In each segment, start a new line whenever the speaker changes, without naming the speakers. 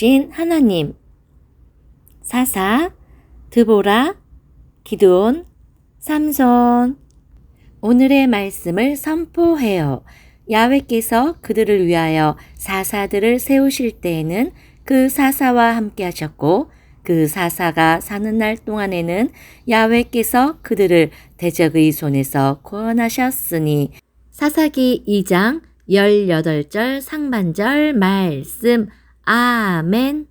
세우신 하나님. 사사, 드보라, 기드온, 삼손. 오늘의 말씀을 선포해요. 야훼께서 그들을 위하여 사사들을 세우실 때에는 그 사사와 함께 하셨고 그 사사가 사는 날 동안에는 야훼께서 그들을 대적의 손에서 구원하셨으니 사사기 2장 18절 상반절 말씀 아멘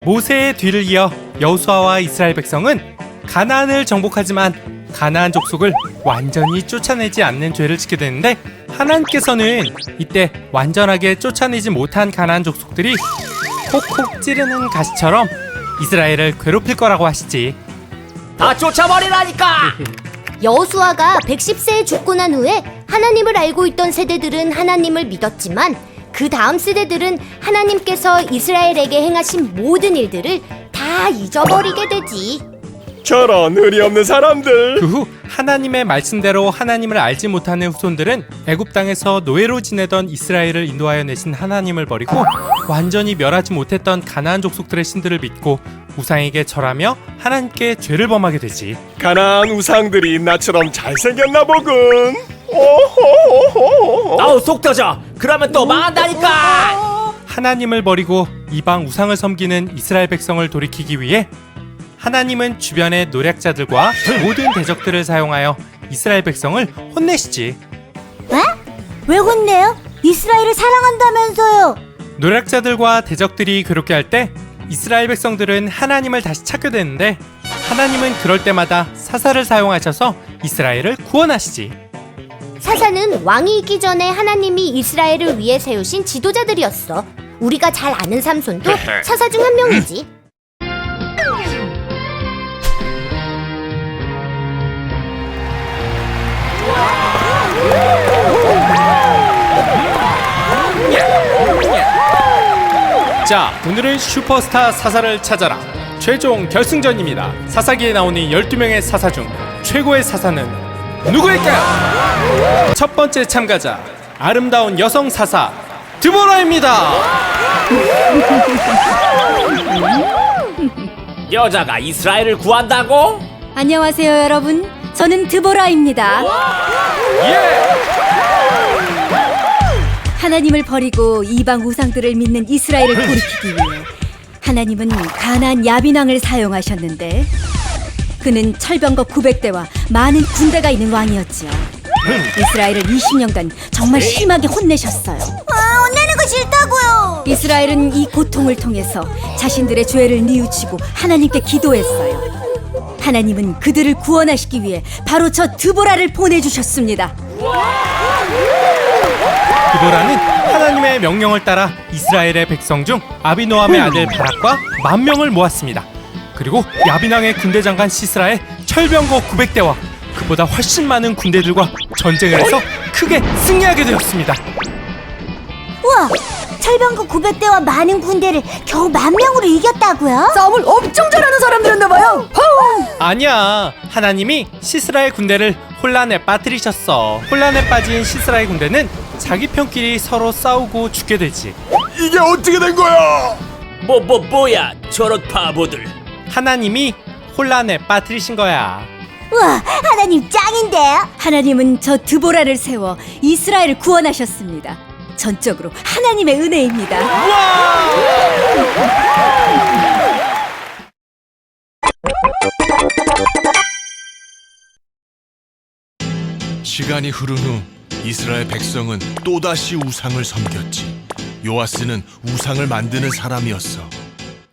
모세의 뒤를 이어 여호수아와 이스라엘 백성은 가나안을 정복하지만 가나안 족속을 완전히 쫓아내지 않는 죄를 짓게 되는데 하나님께서는 이때 완전하게 쫓아내지 못한 가나안 족속들이 콕콕 찌르는 가시처럼 이스라엘을 괴롭힐 거라고 하시지.
다 쫓아버리라니까!
여호수아가 110세에 죽고 난 후에 하나님을 알고 있던 세대들은 하나님을 믿었지만 그 다음 세대들은 하나님께서 이스라엘에게 행하신 모든 일들을 다 잊어버리게 되지.
저런 의리 없는 사람들.
그 후 하나님의 말씀대로 하나님을 알지 못하는 후손들은 애굽 땅에서 노예로 지내던 이스라엘을 인도하여 내신 하나님을 버리고 완전히 멸하지 못했던 가나안 족속들의 신들을 믿고 우상에게 절하며 하나님께 죄를 범하게 되지.
가나안 우상들이 나처럼 잘생겼나 보군. 오호호호.
아우 속 터져! 그러면 또 망한다니까!
하나님을 버리고 이방 우상을 섬기는 이스라엘 백성을 돌이키기 위해 하나님은 주변의 노략자들과 모든 대적들을 사용하여 이스라엘 백성을 혼내시지.
왜 혼내요? 이스라엘을 사랑한다면서요.
노략자들과 대적들이 괴롭게 할 때 이스라엘 백성들은 하나님을 다시 찾게 되는데 하나님은 그럴 때마다 사사를 사용하셔서 이스라엘을 구원하시지.
사사는 왕이 있기 전에 하나님이 이스라엘을 위해 세우신 지도자들이었어. 우리가 잘 아는 삼손도 사사 중 한 명이지.
자, 오늘은 슈퍼스타 사사를 찾아라. 최종 결승전입니다. 사사기에 나오는 12명의 사사 중 최고의 사사는 누구일까요? 첫 번째 참가자, 아름다운 여성 사사 드보라입니다.
여자가 이스라엘을 구한다고?
안녕하세요, 여러분. 저는 드보라입니다. 하나님을 버리고 이방 우상들을 믿는 이스라엘을 돌이키기 위해 하나님은 가나안 야빈왕을 사용하셨는데 그는 철병거 900대와 많은 군대가 있는 왕이었지요. 이스라엘을 20년간 정말 심하게 혼내셨어요.
혼내는 거 싫다고요.
이스라엘은 이 고통을 통해서 자신들의 죄를 뉘우치고 하나님께 기도했어요. 하나님은 그들을 구원하시기 위해 바로 저 드보라를 보내주셨습니다.
드보라는 하나님의 명령을 따라 이스라엘의 백성 중 아비노함의 아들 바락과 만 명을 모았습니다. 그리고 야빈왕의 군대 장관 시스라의 철병거 900대와 그보다 훨씬 많은 군대들과 전쟁을 해서 크게 승리하게 되었습니다.
우와, 철병거 900대와 많은 군대를 겨우 만 명으로 이겼다고요?
싸움을 엄청 잘하는 사람들이었나 봐요.
아니야. 하나님이 시스라의 군대를 혼란에 빠뜨리셨어. 혼란에 빠진 시스라의 군대는 자기 편끼리 서로 싸우고 죽게 되지.
이게 어떻게 된 거야?
뭐, 뭐, 뭐야, 저런 바보들.
하나님이 혼란에 빠뜨리신 거야.
우와, 하나님 짱인데요?
하나님은 저 드보라를 세워 이스라엘을 구원하셨습니다. 전적으로 하나님의 은혜입니다.
시간이 흐른 후 이스라엘 백성은 또다시 우상을 섬겼지. 요아스는 우상을 만드는 사람이었어.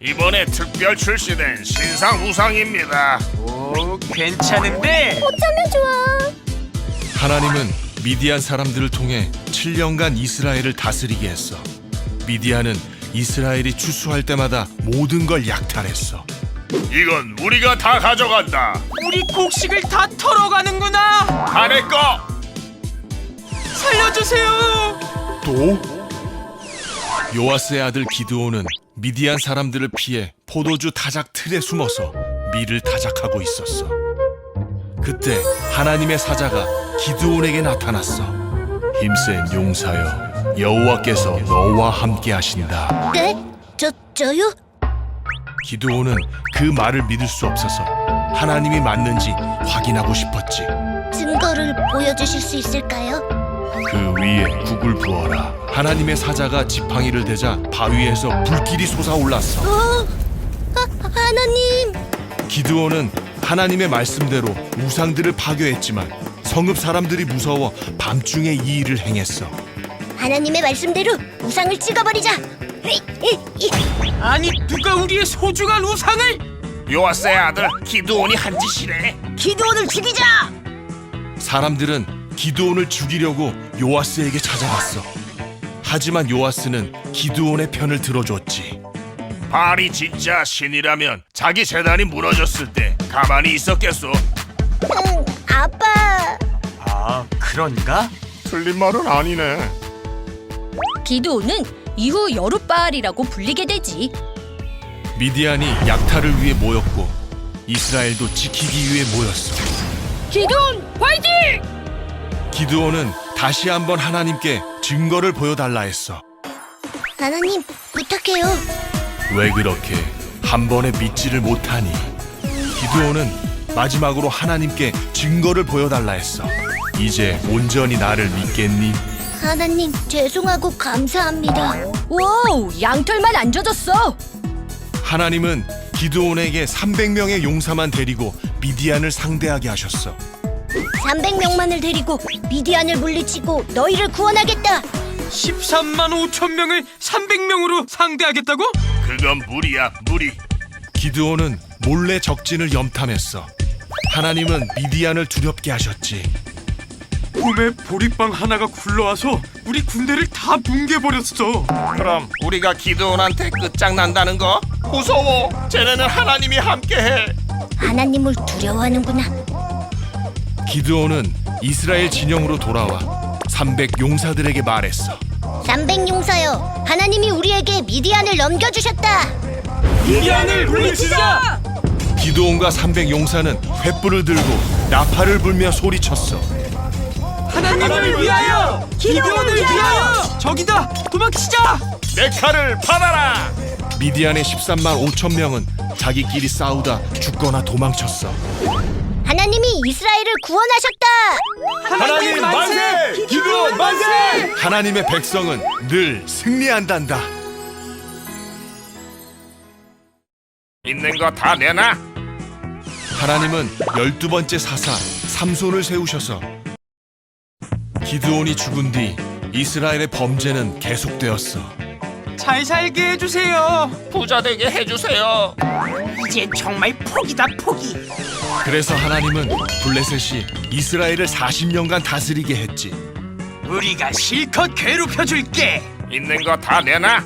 이번에 특별 출시된 신상 우상입니다.
오, 괜찮은데?
하나님은 미디안 사람들을 통해 7년간 이스라엘을 다스리게 했어. 미디안은 이스라엘이 추수할 때마다 모든 걸 약탈했어.
이건 우리가 다 가져간다.
우리 곡식을 다 털어가는구나!
다내 거.
살려주세요!
또? 요아스의 아들 기드온은 미디안 사람들을 피해 포도주 타작 틀에 숨어서 밀을 타작하고 있었어. 그때 하나님의 사자가 기드온에게 나타났어. 힘센 용사여, 여호와께서 너와 함께 하신다.
네? 저 저요?
기드온은 그 말을 믿을 수 없어서 하나님이 맞는지 확인하고 싶었지.
증거를 보여주실 수 있을까요?
그 위에 국을 부어라. 하나님의 사자가 지팡이를 대자 바위에서 불길이 솟아올랐어.
어, 하, 하나님.
기드온은 하나님의 말씀대로 우상들을 파괴했지만 성읍 사람들이 무서워 밤중에 이 일을 행했어.
하나님의 말씀대로 우상을 찍어버리자.
아니 누가 우리의 소중한 우상을
요아스의 아들 기드온이 한 짓이래.
기도원을 죽이자.
사람들은 기드온을 죽이려고 요아스에게 찾아갔어. 하지만 요아스는 기드온의 편을 들어줬지.
발이 진짜 신이라면 자기 재단이 무너졌을 때 가만히 있었겠소.
음, 아빠.
아 그런가?
틀린 말은 아니네.
기도원은 이후 여룻바알이라고 불리게 되지.
미디안이 약탈을 위해 모였고 이스라엘도 지키기 위해 모였어.
기도원 화이팅!
기드온은 다시 한번 하나님께 증거를 보여달라 했어.
하나님 부탁해요.
왜 그렇게 한 번에 믿지를 못하니? 기드온은 마지막으로 하나님께 증거를 보여달라 했어. 이제 온전히 나를 믿겠니?
하나님 죄송하고 감사합니다.
와우, 양털만 안 젖었어.
하나님은 기드온에게 300명의 용사만 데리고 미디안을 상대하게 하셨어.
300명만을 데리고 미디안을 물리치고 너희를 구원하겠다.
13만 5천 명을 300명으로 상대하겠다고?
그건 무리야 무리.
기드온은 몰래 적진을 염탐했어. 하나님은 미디안을 두렵게 하셨지.
꿈에 보리빵 하나가 굴러와서 우리 군대를 다 뭉개버렸어
그럼 우리가 기드온한테 끝장난다는 거? 무서워. 쟤네는 하나님이 함께해.
하나님을 두려워하는구나.
기드온은 이스라엘 진영으로 돌아와 300 용사들에게 말했어.
300 용사여, 하나님이 우리에게 미디안을 넘겨주셨다.
미디안을 물리치자!
기드온과 300 용사는 횃불을 들고 나팔을 불며 소리쳤어.
하나님을 위하여! 기도원을 위하여! 저기다! 도망치자!
내 칼을 받아라.
미디안의 13만 5천 명은 자기끼리 싸우다 죽거나 도망쳤어.
하나님이 이스라엘을 구원하셨다.
하나님 만세! 기도원 만세!
하나님의 백성은 늘 승리한단다.
있는 거 다 내놔.
하나님은 열두 번째 사사 삼손을 세우셔서 기드온이 죽은 뒤 이스라엘의 범죄는 계속되었어.
잘 살게 해주세요
부자 되게 해주세요.
이제 정말 포기다 포기
그래서 하나님은 블레셋이 이스라엘을 40년간 다스리게 했지.
우리가 실컷 괴롭혀 줄게
있는 거 다 내놔.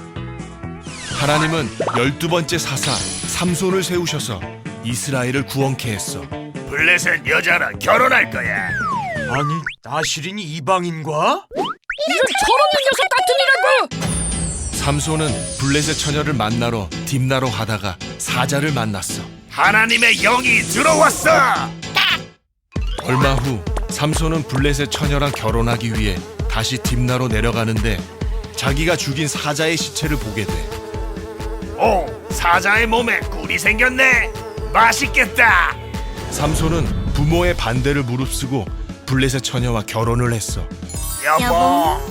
하나님은 열두 번째 사사 삼손을 세우셔서 이스라엘을 구원케 했어.
블레셋 여자랑 결혼할 거야.
아니 나시린이 이방인과?
이런 저없는 녀석 같은 이라고!
삼손은 블레셋 처녀를 만나러 딥나로 가다가 사자를 만났어.
하나님의 영이 들어왔어.
얼마 후 삼손은 블레셋 처녀랑 결혼하기 위해 다시 딥나로 내려가는데 자기가 죽인 사자의 시체를 보게 돼.
오, 사자의 몸에 꿀이 생겼네. 맛있겠다.
삼손은 부모의 반대를 무릅쓰고 블레셋 처녀와 결혼을 했어.
여보. 어?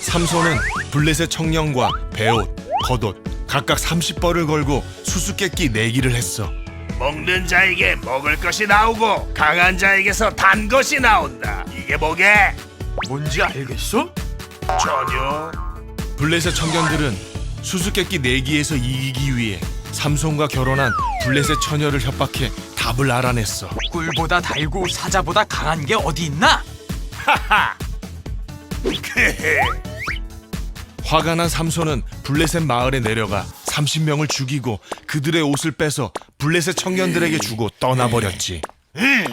삼손은 블레셋 청년과 배옷, 겉옷 각각 30벌을 걸고 수수께끼 내기를 했어.
먹는 자에게 먹을 것이 나오고 강한 자에게서 단 것이 나온다. 이게 뭐게?
뭔지 알겠어?
전혀.
블레셋 청년들은 수수께끼 내기에서 이기기 위해 삼손과 결혼한 블레셋 처녀를 협박해 답을 알아냈어.
꿀보다 달고 사자보다 강한 게 어디 있나?
화가 난 삼손은 블레셋 마을에 내려가 30명을 죽이고 그들의 옷을 빼서 블레셋 청년들에게 주고 떠나버렸지. 이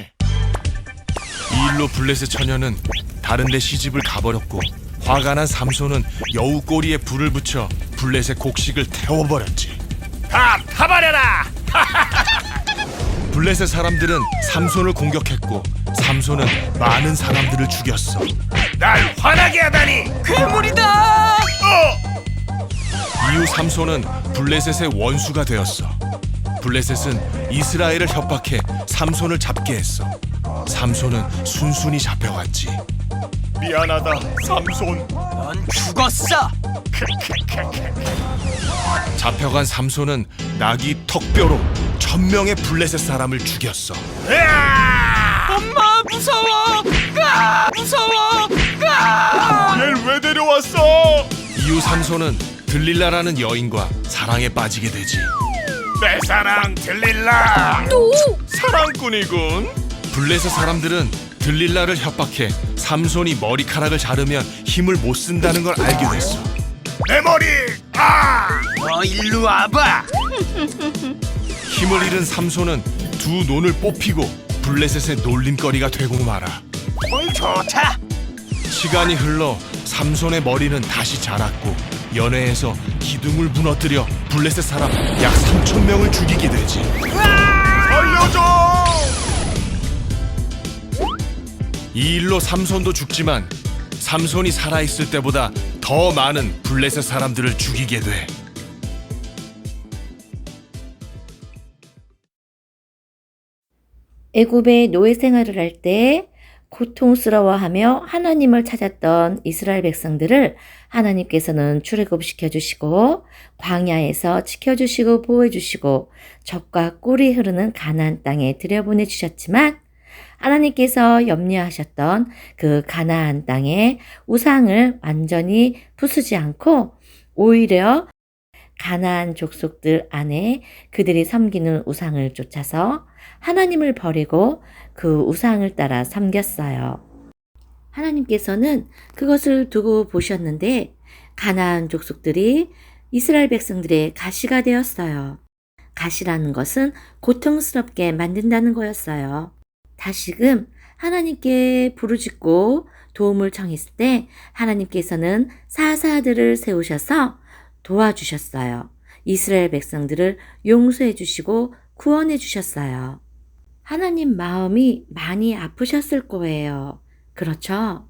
일로 블레셋 처녀는 다른 데 시집을 가버렸고 화가 난 삼손은 여우 꼬리에 불을 붙여 블레셋 곡식을 태워버렸지.
다 타버려라.
블레셋 사람들은 삼손을 공격했고 삼손은 많은 사람들을 죽였어.
날 화나게 하다니.
괴물이다!
어!
이후 삼손은 블레셋의 원수가 되었어. 블레셋은 이스라엘을 협박해 삼손을 잡게 했어. 삼손은 순순히 잡혀갔지. 미안하다, 삼손.
넌 죽었어.
잡혀간 삼손은 나귀 턱뼈로 천 명의 블레셋 사람을 죽였어.
엄마 무서워. 아, 무서워.
얘를 왜 데려왔어? 이후 삼손은 들릴라라는 여인과 사랑에 빠지게 되지.
내 사랑 들릴라
사랑꾼이군. 블레셋 사람들은 들릴라를 협박해 삼손이 머리카락을 자르면 힘을 못 쓴다는 걸 알게 됐어.
내 머리
아너 일로 와봐.
힘을 잃은 삼손은 두 눈을 뽑히고 블레셋의 놀림거리가 되고 말아.
좋다
시간이 흘러 삼손의 머리는 다시 자랐고 연회에서 기둥을 무너뜨려 블레셋 사람 약 3천 명을 죽이게 되지. 알려줘! 이 일로 삼손도 죽지만 삼손이 살아있을 때보다 더 많은 블레셋 사람들을 죽이게 돼.
애굽의 노예 생활을 할 때 고통스러워하며 하나님을 찾았던 이스라엘 백성들을 하나님께서는 출애굽시켜 주시고 광야에서 지켜 주시고 보호해 주시고 적과 꿀이 흐르는 가나안 땅에 들여보내 주셨지만 하나님께서 염려하셨던 그 가나안 땅의 우상을 완전히 부수지 않고 오히려 가나안 족속들 안에 그들이 섬기는 우상을 쫓아서 하나님을 버리고 그 우상을 따라 섬겼어요. 하나님께서는 그것을 두고 보셨는데 가나안 족속들이 이스라엘 백성들의 가시가 되었어요. 가시라는 것은 고통스럽게 만든다는 거였어요. 다시금 하나님께 부르짖고 도움을 청했을 때 하나님께서는 사사들을 세우셔서 도와주셨어요. 이스라엘 백성들을 용서해 주시고 구원해 주셨어요. 하나님 마음이 많이 아프셨을 거예요. 그렇죠?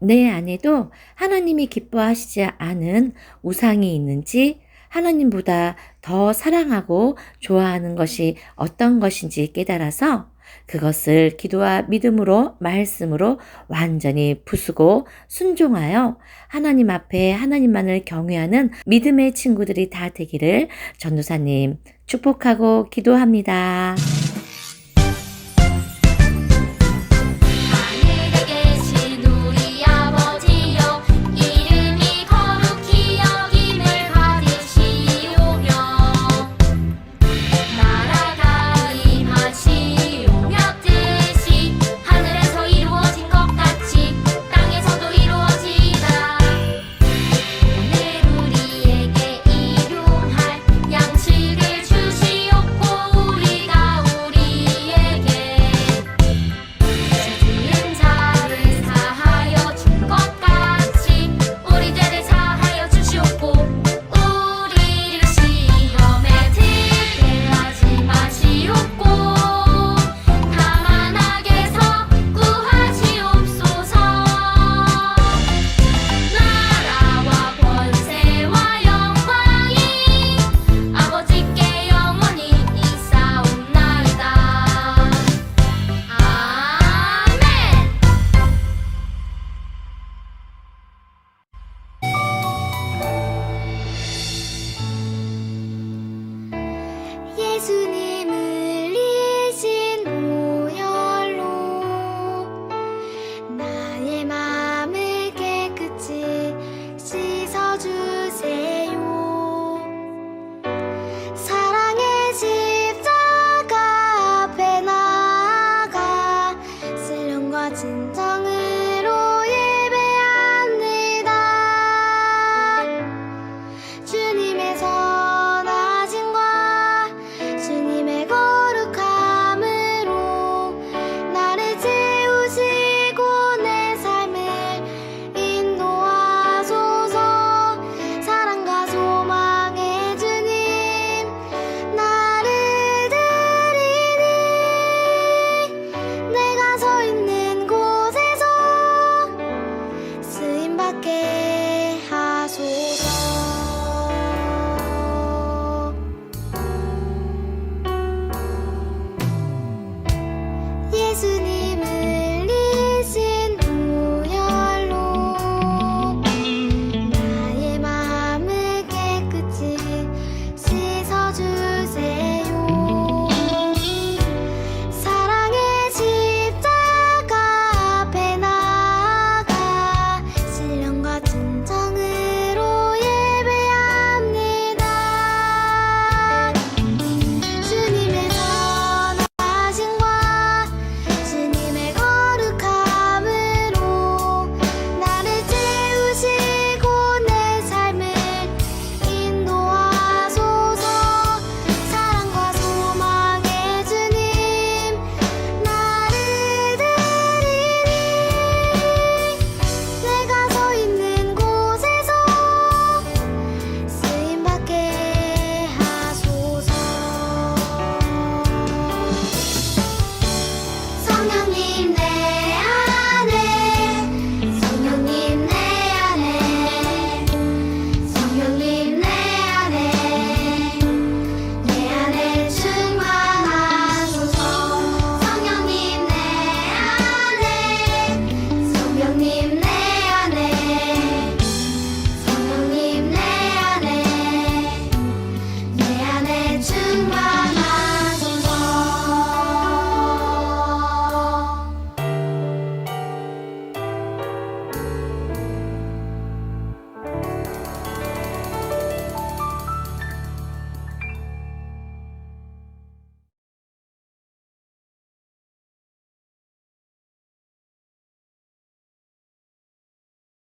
내 안에도 하나님이 기뻐하시지 않은 우상이 있는지 하나님보다 더 사랑하고 좋아하는 것이 어떤 것인지 깨달아서 그것을 기도와 믿음으로 말씀으로 완전히 부수고 순종하여 하나님 앞에 하나님만을 경외하는 믿음의 친구들이 다 되기를 전도사님 축복하고 기도합니다.